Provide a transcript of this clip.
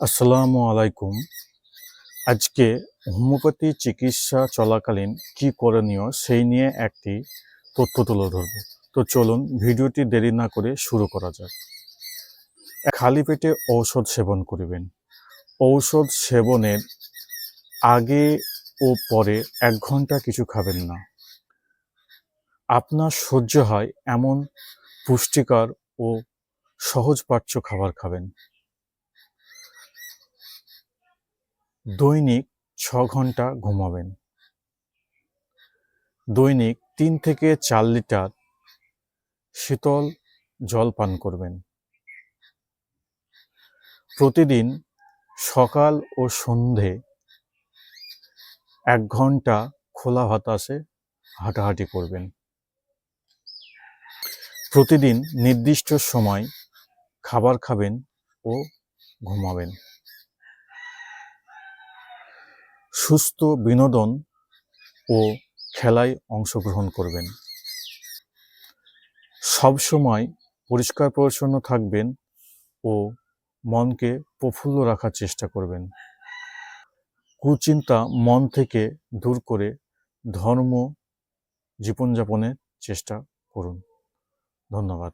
আসসালামু আলাইকুম। আজকে হোমিওপ্যাথি চিকিৎসা চলাকালীন কি করণীয় সেই নিয়ে একটি তথ্য তুলে ধরব। তো চলুন ভিডিওটি দেরি না করে শুরু করা যাক। খালি পেটে ঔষধ সেবন করিবেন। ঔষধ সেবনের আগে ও পরে এক ঘণ্টা কিছু খাবেন না। আপনার সহ্য হয় এমন পুষ্টিকর ও সহজপাচ্য খাবার খাবেন। দৈনিক ছ ঘণ্টা ঘুমাবেন। দৈনিক তিন থেকে চার লিটার শীতল জল পান করবেন। প্রতিদিন সকাল ও সন্ধে এক ঘণ্টা খোলা বাতাসে হাঁটাহাঁটি করবেন। প্রতিদিন নির্দিষ্ট সময় খাবার খাবেন ও ঘুমাবেন। সুস্থ বিনোদন ও খেলায় অংশগ্রহণ করবেন। সবসময় পরিষ্কার পরিচ্ছন্ন থাকবেন ও মনকে প্রফুল্ল রাখার চেষ্টা করবেন। কুচিন্তা মন থেকে দূর করে ধর্ম জীবনযাপনের চেষ্টা করুন। ধন্যবাদ।